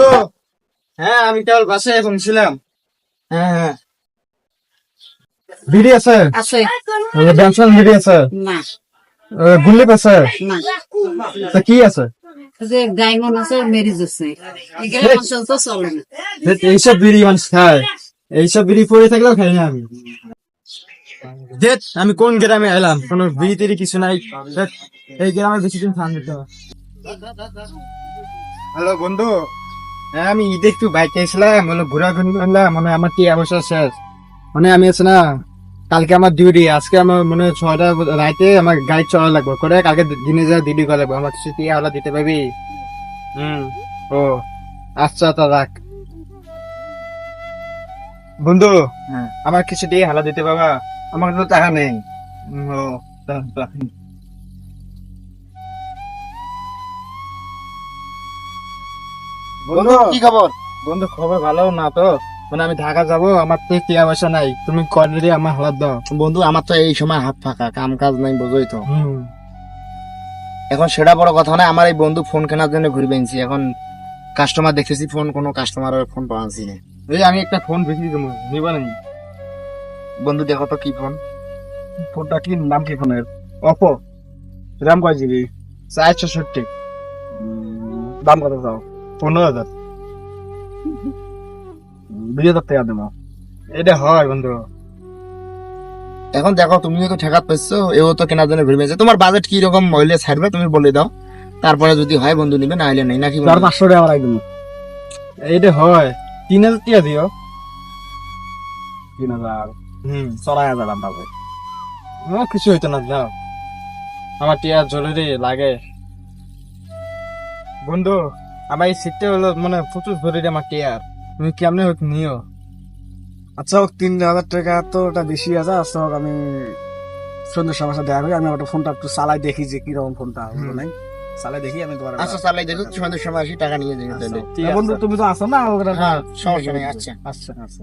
বন্ধু হ্যাঁ আমি কাল বাসায় এখন ছিলাম। হ্যাঁ হ্যাঁ। বিড়ি আছে? আছে। ব্যানসন বিড়ি আছে? না। গুল্লিপ আছে? না। তা কি আছে? যে ডায়মন্ড আছে মেরিজ আছে। এগুলো অঞ্চল তো চলে না। এইসব বিড়ি মানুষ খায়। এইসব বিড়ি পরে থাকলেও খাই না আমি। দেখ আমি কোন গ্রামে এলাম? কোনো বিড়ি টিড়ি কিছু নাই। এই গ্রামে বেশি দিন হ্যালো বন্ধু। আমি ঈদে একটু বাইকে এসেছিলাম মানে ঘোরাঘুরি করলাম মানে আমার কি অবস্থা শেষ? মানে আমি আছে না কালকে আমার ডিউটি আজকে আমার মনে হয় ছয়টা রাইতে আমার গাড়ি চলা লাগবে করে কালকে দিনে যা ডিউটি করা লাগবে আমার কিছু টিয়া হলা দিতে পারবি? হুম ও আচ্ছা তা রাখ। বন্ধু আমার কিছু দিয়ে হালা দিতে বাবা আমার তো টাকা নেই। ও বন্ধু কি খবর? বন্ধু খবর ভালো না তো? মানে আমি ঢাকা যাব আমার তো টিয়া পয়সা নাই। তুমি করে আমার হালাত দাও। বন্ধু আমার তো এই সময় হাত ফাঁকা কাম কাজ নাই বোঝোই তো। এখন সেটা বড় কথা না আমার এই বন্ধু ফোন কেনার জন্য ঘুরে বেঞ্চি এখন কাস্টমার দেখতেছি ফোন কোনো কাস্টমারের ফোন পাচ্ছি না। এই আমি একটা ফোন বেশি দেবো নিবা নাকি বন্ধু দেখো তো কি ফোন ফোনটা কি নাম কি ফোনের অপো র্যাম কয় জিবি চারশো ষাটটি দাম কত চাও পনেরো হাজার। দুই হাজার টাকা দেবো। এটা হয় বন্ধু। এখন দেখো তুমিও তো ঠেকাত পেয়েছ এও তো কেনার জন্য ঘুরে তোমার বাজেট কি রকম হইলে ছাড়বে তুমি বলে দাও। তারপরে যদি হয় বন্ধু নিবে না হলে নেই। নাকি? চার পাঁচশো টাকা একদম এইটা হয়। তিন হাজার টাকা দিও। তিন হাজার। হুম ছড়াই হাজার আমার কিছু হইতো না যাও। আমার টিয়া জরুরি লাগে। বন্ধু আমার এই সিটটা হলো মানে প্রচুর জরুরি আমার টিয়ার তুমি কেমনে হোক নিও। আচ্ছা হোক তিন হাজার টাকা তো ওটা বেশি আছে। আচ্ছা হোক আমি সন্ধ্যের সময় সাথে দেখা করি। আমি ওটা ফোনটা একটু চালাই দেখি যে কীরকম ফোনটা হুম। নাই চালাই দেখি আমি তোমার আচ্ছা চালাই দেখো সন্ধ্যের সময় আসি টাকা নিয়ে যাবে বন্ধু তুমি তো আসো না? হ্যাঁ সমস্যা নেই আচ্ছা আচ্ছা আচ্ছা।